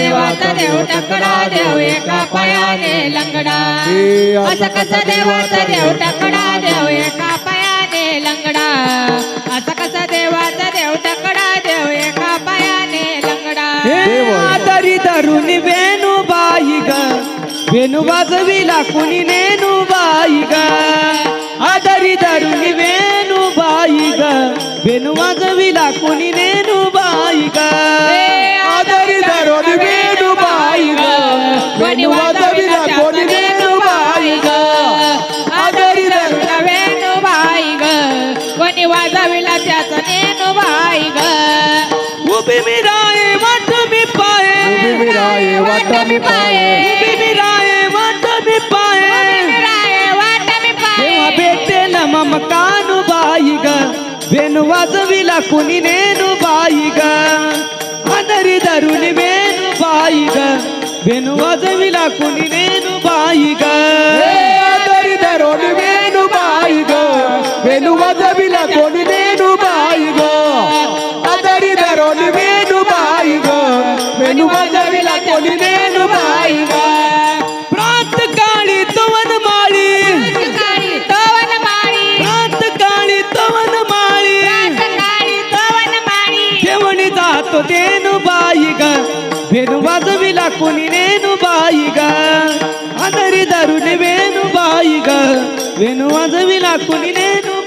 टकडा देव एका पायाने लंगडा टकडा देव एका पायाने लंगडा. असं कसं देवाचा देव टकडा देव एका पायाने लंगडा. आता कसा देवाचा देव टकडा देव एका पायाने लंगडा. तरी तरुण वेणू बाई ग. वेणू वाजविला कुणी नेणू बाई ग. वाट मी पाये उभी मी राये वाट मी पाये तेव्हा भेटेल मम कानू बाई ग वेणू वाजविला कुणी नेनू बाई वाजविला कुणी नेनू बाई ग आदरी धरून वेणू बाई ग वेणू वाजविला कुणी नेनू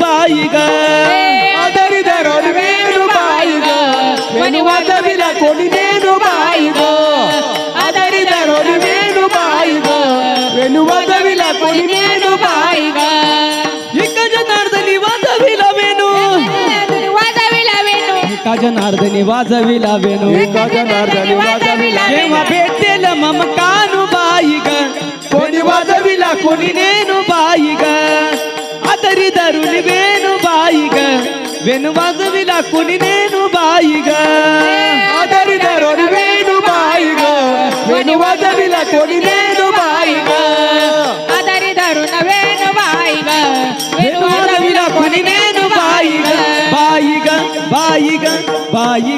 एका जनार्दनी वाजविला वेणू एका जनार्दनी वाजविला जेव्हा भेटेल मम कानू बाई ग कोणी वाजविला कोणी कोणी नेनू बाई ग आदरी धरून वेणू बाई ग बाई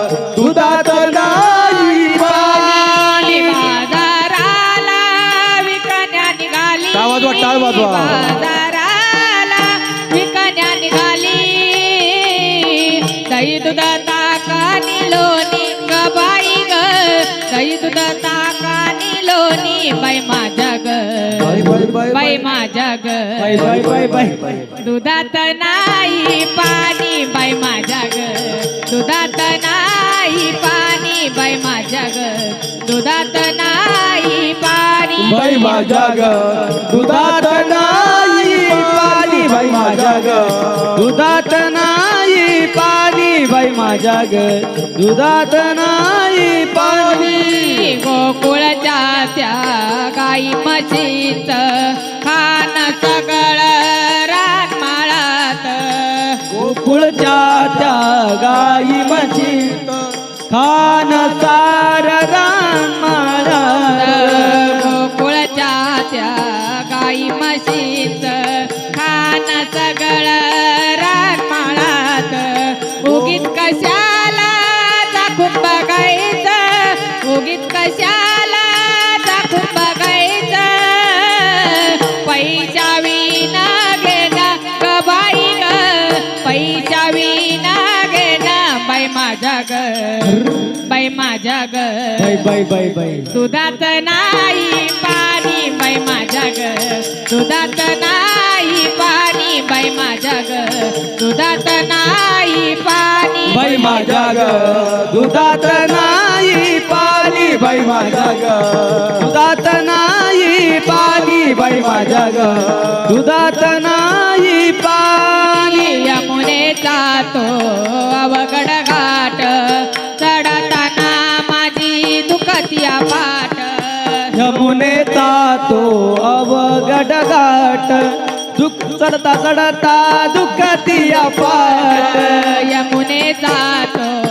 वाजवा, टाळ वाजवा. दही दूध ताकानी लोणी ग बाई ग. दही दूध ताकानी लोणी बाई माझ्या ग. बाई, माझ्या ग. दुधात नाही पाणी बाई माझ्या ग. दुधात नाही पाणी बाई माझ्या ग. दुधात बाई माझ्या ग दुधात नाही पाणी बाई माझ्या ग दुधात नाही पाणी बाई माझ्या ग दुधात नाही पाणी। गोकुळच्या त्या गाई म्हशीच खान सगळं रात माळात. गोकुळच्या त्या गाई म्हशी खान सार कशाला दाखवून बघायचा? पैसा विना घेणा गबाई ग. पैसा विना घेणा बाई माझ्या ग. बाई माझ्या ग. बाई. दुधात नाही पाणी बाई माझ्या ग. दुधात दुधात नाही पाणी बाई माझ्या ग. दुधात नाही पाणी. यमुनेचा तो अवघड घाट. चढताना माझी दुखतिया पाट यमुनेचा तो अवघड घाट. दुख चढता चढता दुखतिया पाट यमुनेचा तो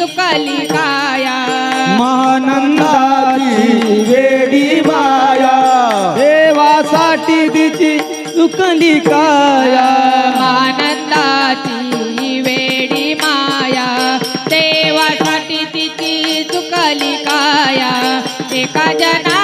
चुकली काया महानंदाची वेडी माया। देवासाठी तिची चुकली काया आनंदाची वेडी माया। देवासाठी तिची चुकली काया एका जनार्दनी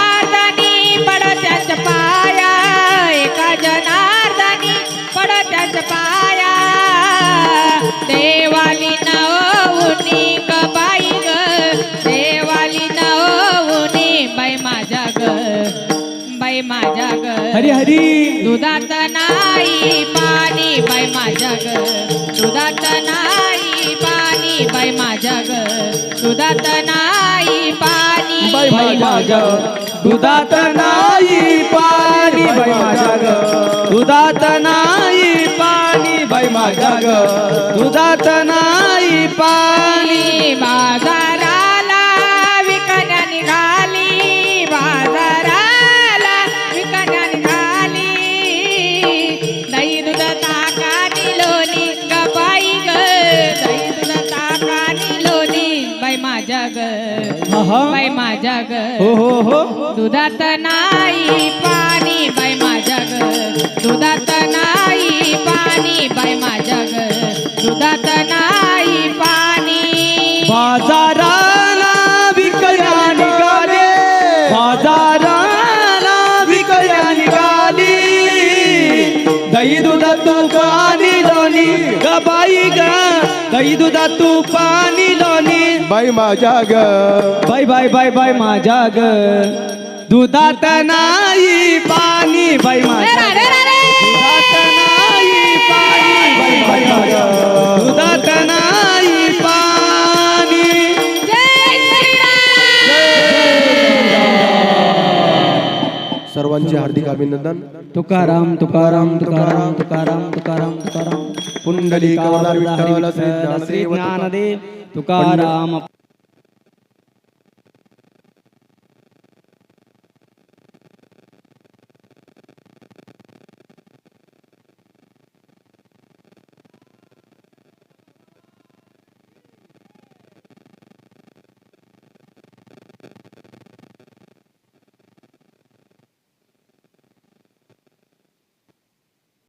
बाई माझ्या ग हरी हरी. दुधात नाही पाणी बाई माझ्या ग दुधात नाही पाणी बाई माझ्या ग दुधात नाही पाणी बाई माझ्या दुधात नाही पाणी बाई माझ्या ग दुधात नाही पाणी बाई माझ्या ग दुधात नाही पाणी पाणी बाई माझ्या ग. हो हो हो. दुधात नाही पाणी बाई माझ्या ग. दुधात नाही पाणी बाई माझ्या ग. दुधात नाही पाणी. बाजाराला विकया निघाले. बाजाराला विकया निघाली. दही दुधा तू पाणी लोणी ग बाई ग दही दुधा तू पाणी लोणी बाई माझ्या ग बाय बाय बाय बाय माझ्या ग दुधात नाही पाणी बाई माझ्या ग. दुधात नाही पाणी बाई बाई माझ्या ग. दुधात नाही पाणी. जय श्रीराम सर्वांचे हार्दिक अभिनंदन. तुकाराम तुकाराम तुकाराम तुकाराम तुकाराम तुकाराम. पुंडलिक वरदार विठ्ठल श्री ज्ञानदेव. तुकाराम